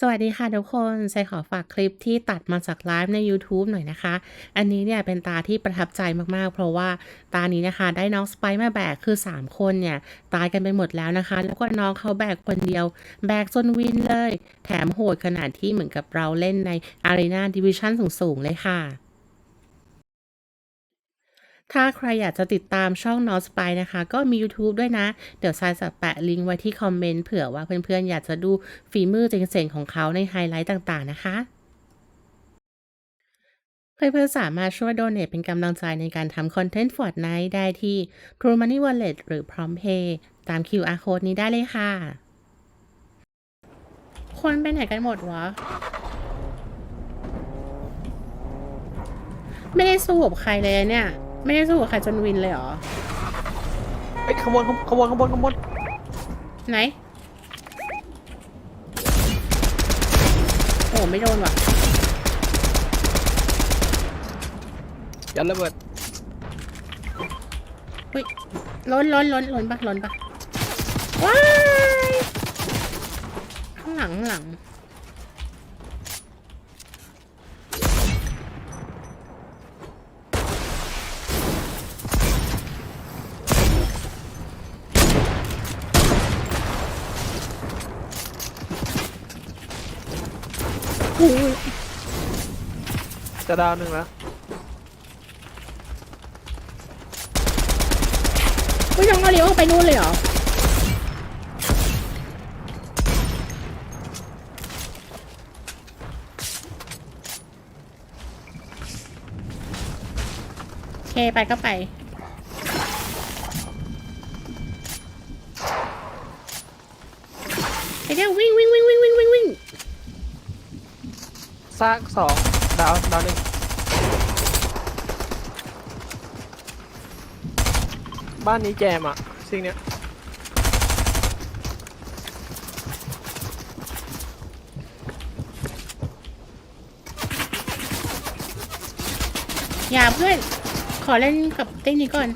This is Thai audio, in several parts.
สวัสดีค่ะทุกคนไซขอฝากคลิปที่ตัดมาจากไลฟ์ในยูทูบหน่อยนะคะ อันนี้เนี่ยเป็นตาที่ประทับใจมากๆ เพราะว่าตานี้นะคะได้น้องสไปซ์มาแบกคือ 3 คนเนี่ย ตายกันไปหมดแล้วนะคะ แล้วก็น้องเขาแบกคนเดียว แบกจนวินเลย แถมโหดขนาดที่เหมือนกับเราเล่นในอารีนาดิวิชั่นสูงๆเลยค่ะ ถ้าใครอยากจะติดตามช่อง n o s p y นะคะ ก็มี YouTube ด้วยนะ เดี๋ยวทรายจะแปะลิงก์ไว้ที่คอมเมนต์เผื่อว่าเพื่อนๆ อยากจะดูฝีมือเจ๋งๆของเขาในไฮไลท์ต่างๆนะคะเพื่อนๆสามารถช่วยโดเน a เป็นกำลังใจในการทำคอนเทนต์ Fortnite ได้ที่ True Money Wallet หรือ PromptPay ตาม QR Code นี้ได้เลยค่ะ คนไปไหนกันหมดวะ ไม่ได้สู้กับใครเลยเนี่ย ไม่ได้สู้กับใครจนวินเลยเหรอ ไอ้ยขบวนขบวนขบวนขบวนไหน โอ้ไม่โดนว่ะ ยันระเบิดอุ้ยล้นล้นล้นล้นปะล้นปะว้ายข้างหลังข้างหลัง อุ้ย จะดาวหนึ่งแล้วอุ้ยน้องเอาเลี้ยวไปนู่นเลยเหรอ โอเค ไปก็ไปไปเดี๋ยววิ่งวิ่งวิ่งวิ่งวิ่งวิ่งวิ่งซากสอง ดาวดาวหนึ่งบ้านนี้แจมอะสิ่งเนี้ยอย่าเพื่อน ขอเล่นกับเต้นนี้ก่อน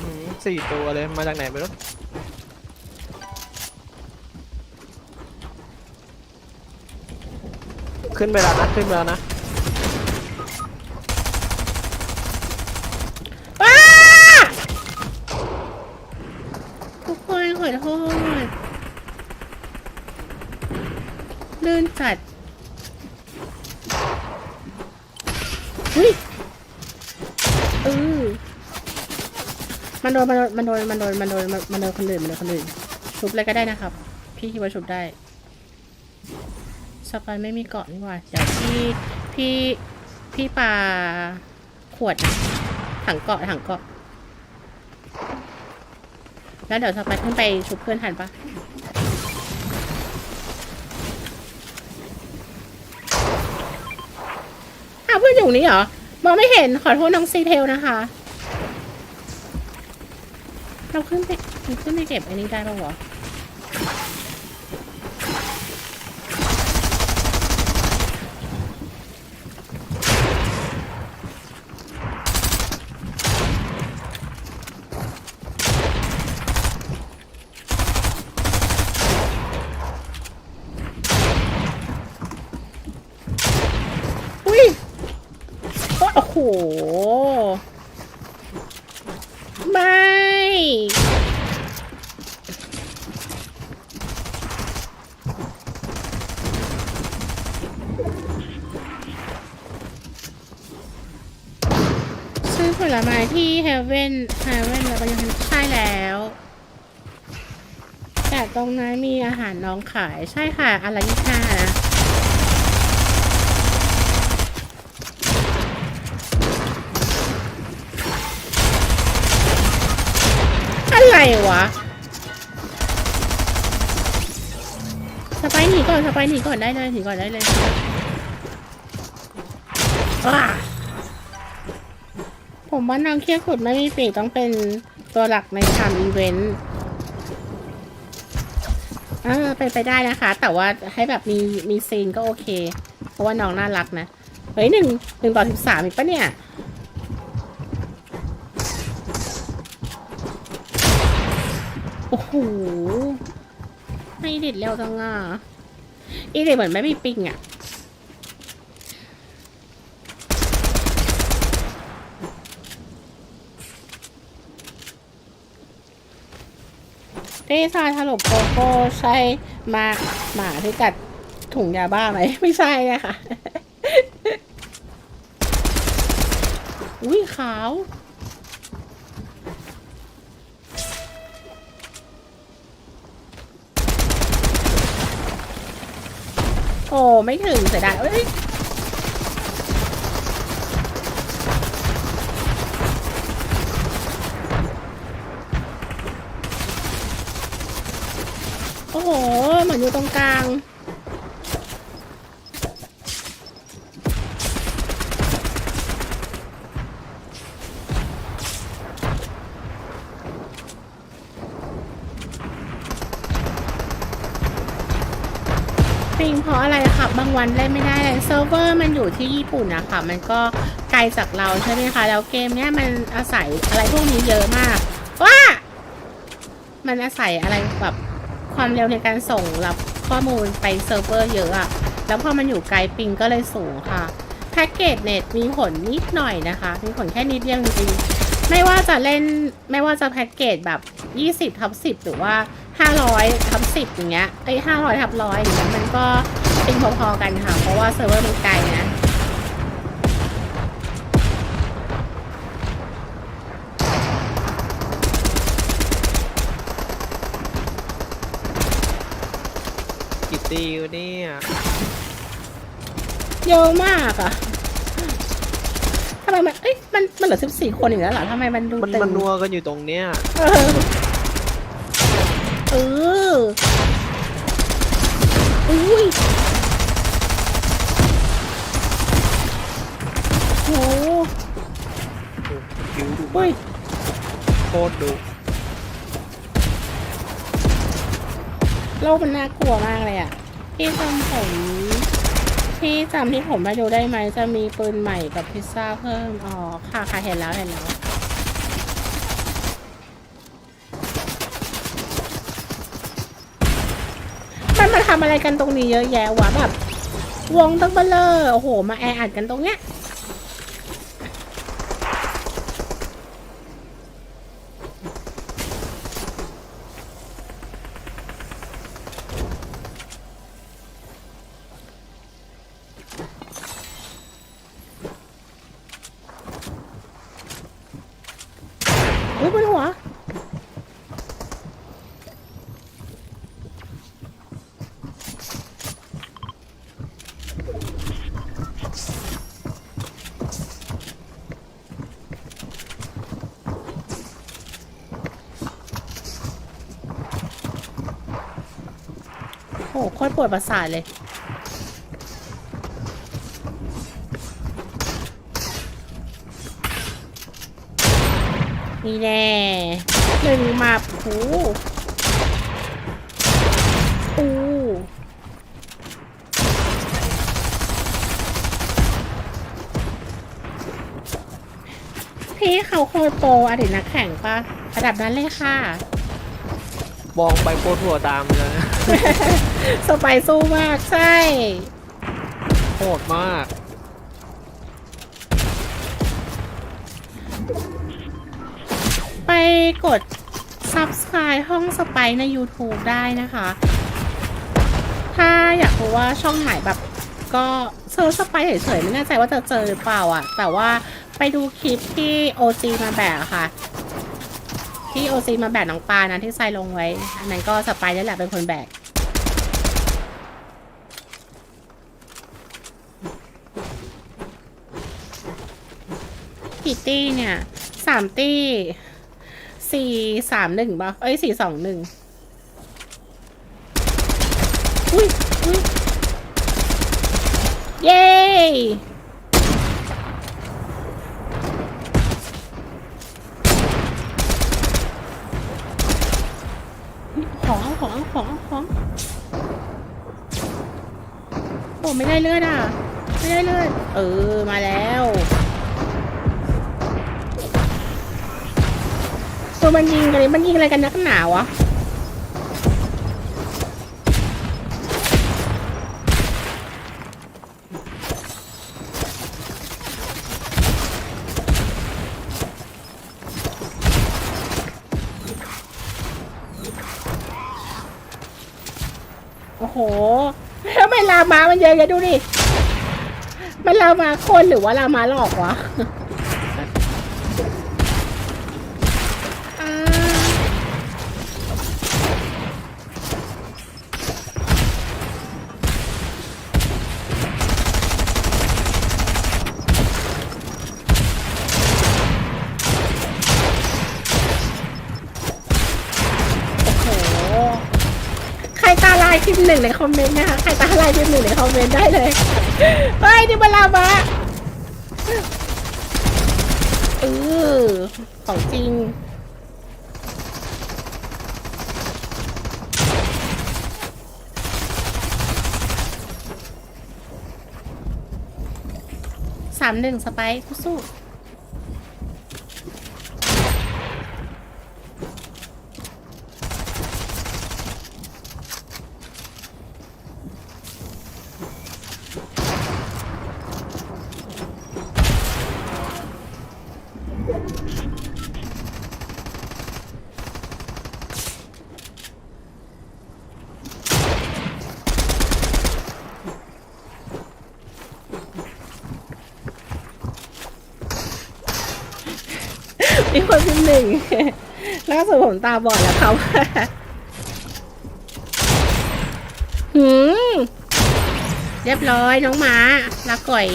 อืม สี่ตัวเลย มาจากไหนไม่รู้ขึ้นไปแล้วนะขึ้นไปแล้วนะว้าทุกคนขอโทษลื่นจัดอุ้ยเออ มันโดนมันโดนมันโดนมันโดนมันโดนมันโดนคนอื่นมันโดนคนอื่นชุบเลยก็ได้นะครับ พี่คิดว่าชุบได้สปายไม่มีเกาะนี่หว่าเดี๋ยวพี่พี่พี่ปาขวดถังเกาะถังเกาะ แล้วเดี๋ยวสกพักขึ้นไปชุบเพื่อนทันปะอ้าวเพื่อนอยู่นี่เหรอมองไม่เห็นขอโทษน้องซีเทลนะคะ เราขึ้นไปเราขึ้นไปเก็บอันนี้ได้ปะวะ อุ้ยโอ้โห ไม่ ซื้อผลไม้ที่เฮเว่นเฮเว่นแล้วก็ยังใช่แล้ว แต่ตรงนั้นมีอาหารน้องขายใช่ค่ะอะไรยี่ห้านะอะไรวะ สไปหนีก่อน สไปหนีก่อนได้เลยหนีก่อนได้เลยว้า ผมว่าน้องเครี้ยวขุดไม่มีปีกต้องเป็นตัวหลักในทำอีเวนต์เออเป็นไปได้นะคะ แต่ว่าให้แบบมีมีซีนก็โอเค เพราะว่าน้องน่ารักนะ เฮ้ยหนึ่งหนึ่งต่อสิบสามอีกปะเนี่ยโอ้โหไม่ดิดเร็วจังอะอีเดเหมือนไม่มีปิงอะ ที่ซายถล่มโกโก้ใช่มาหมาที่กัดถุงยาบ้าไหมไม่ใช่นะคะอุ้ยขาวโอ้ไม่ถึงเสียดายเอ้ย อ้โหเหมือนอยู่ตรงกลาง ปิงเพราะอะไรคะบางวันเล่นไม่ได้เลยเซิร์ฟเวอร์มันอยู่ที่ญี่ปุ่นนะคะมันก็ไกลจากเราใช่ไหมคะแล้วเกมเนี้ยมันอาศัยอะไรพวกนี้เยอะมากว้ามันอาศัยอะไรแบบ ความเร็วในการส่งรับข้อมูลไปเซิร์ฟเวอร์เยอะอะแล้วพอมันอยู่ไกลปิงก็เลยสูงค่ะแพ็กเกจเน็ตมีผลนิดหน่อยนะคะ มีผลแค่นิดเดียวจริงๆไม่ว่าจะเล่นไม่ว่าจะแพ็กเกจแบบ 20ทับ10 หรือว่า 500ทับ10 อย่างเงี้ยไอ้500ทับร้อยอย่างเงี้ยมันก็เป็นพอๆกันค่ะ เพราะว่าเซิร์ฟเวอร์มันไกลนะ กี่ตีวะเนี่ยเยอะมากอะทำไมมัน เอ้ย มัน มันเหลือ14คนอย่างนี้แล้วเหรอทำไมมันดูมันตึงมันนัวกันอยู่ตรงเนี้ยเออเอออุ้ยโหคิวดูอุ้ยโคตรดุโลกมันน่ากลัวมากเลยอะ ที่จำผมที่จำที่ผมมาดูได้ไหมจะมีปืนใหม่กับพิซซ่าเพิ่ม อ๋อ ค่ะค่ะเห็นแล้วเห็นแล้วมันมาทำอะไรกันตรงนี้เยอะแยะวะแบบวงตั้งเบลเลอร์โอ้โห มาแออัดกันตรงเนี้ย คตรปวดประสาทเลย นี่แน่หนึ่งมาโอ้โหโอ้พี่เขาโคตรโปอดีตนักแข่งปะระดับนั้นเลยค่ะ มองไปโคตรหัวตามเลยนะ สไปซ์สู้มากใช่ โหดมาก ไปกด subscribe ห้องสไปซ์ใน YouTube ได้นะคะ ถ้าอยากรู้ว่าช่องไหนแบบก็เซิร์ชสไปซ์เฉยๆไม่แน่ใจว่าจะเจอหรือเปล่าอะแต่ว่าไปดูคลิปที่ OG มาแบกอะค่ะ ที่ OG มาแบกน้องปลานะที่ใส่ลงไว้ อันนั้นก็สไปซ์นี่แหละเป็นคนแบก กี่ตี้เนี่ยสามตี้สี่สามหนึ่งป่ะเอ้ยสี่สองหนึ่งอุ้ยอุ้ยเย้ของของของของโอ้ไม่ได้เลือดอะ ไม่ได้เลือด เออ มาแล้ว ตัวมันยิงอะไรมันยิงอะไรกันนักหนาวะโอ้โหแล้วไม่ลามามันเยอะแยะดูดิ มันลามาคนหรือว่าลามาหลอกวะ หนึ่งในคอมเมนต์นะคะใครตาลายพิมพ์หนึ่งในคอมเมนต์ได้เลยเฮ้ยนี่มันลาวะเออของจริงสามหนึ่งสไปค์สู้ มีคนพิมพ์หนึ่งล่าสุดผมตาบอดแล้วครับหืมเรียบร้อยน้องหมาลาก่อย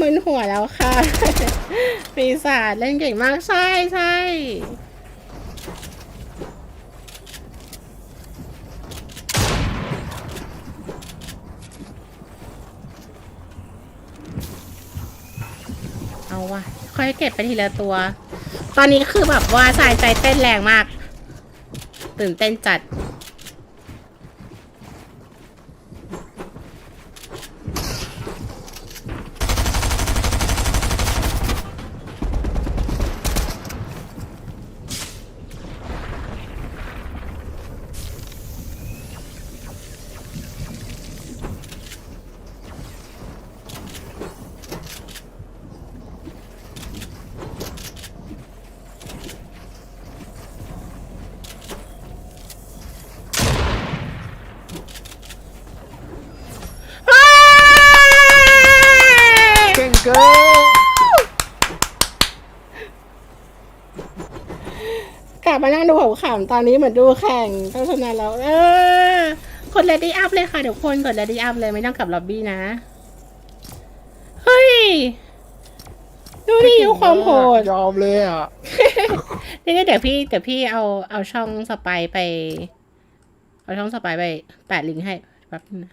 มึนหัวแล้วค่ะปีศาจเล่นเก่งมากใช่ใช่ เอาวะค่อยเก็บไปทีละตัว ตอนนี้คือแบบว่าสายใจเต้นแรงมาก ตื่นเต้นจัด เก่งเกิน กลั บมานั่งดูของขำตอนนี้เหมือนดูแข่งต้องชนะแล้ว เออกด ready up เลยค่ะทุกคนกด ready up เลยไม่ต้องกลับล็อบบี้นะ เฮ้ย ดูดิดูความโหดยอมเลยอะนี่เดี๋ยวพี่เดี๋ยวพี่เอาเอาช่องสไปไป เอาช่องสไปไปแปะลิงก์ให้แป๊บนึงนะ